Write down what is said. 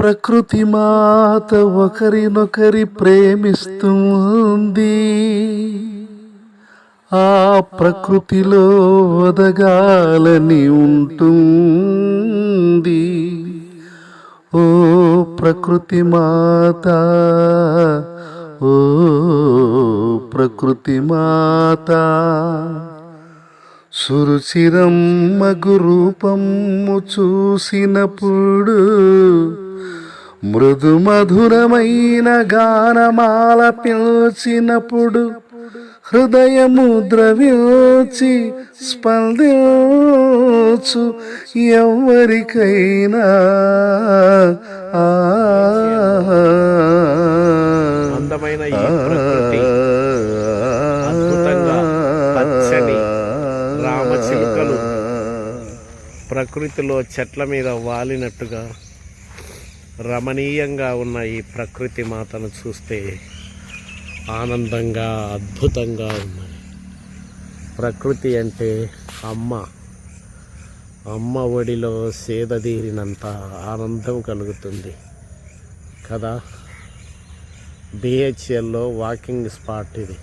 ప్రకృతి మాత ఒకరినొకరి ప్రేమిస్తుంది. ఆ ప్రకృతిలో వదగాలని ఉంటుంది. ఓ ప్రకృతి మాత ఓ ప్రకృతి మాత సురుచిరమ్మగు రూపము చూసినప్పుడు మృదు మధురమైన గానమాల పిలిచినప్పుడు హృదయము ద్రవించి స్పందించు ఎవరికైనా అందమైన ఈ ప్రకృతి అద్భుతంగా పచ్చని రామచిలుకలు ప్రకృతిలో చెట్ల మీద వాలినట్టుగా రమణీయంగా ఉన్న ఈ ప్రకృతి మాతను చూస్తే ఆనందంగా అద్భుతంగా ఉన్నది. ప్రకృతి అంటే అమ్మ. అమ్మ ఒడిలో సేదదీరినంత ఆనందం కలుగుతుంది. కదా? బిహెచ్ఎల్లో వాకింగ్ స్పాట్ ఇది.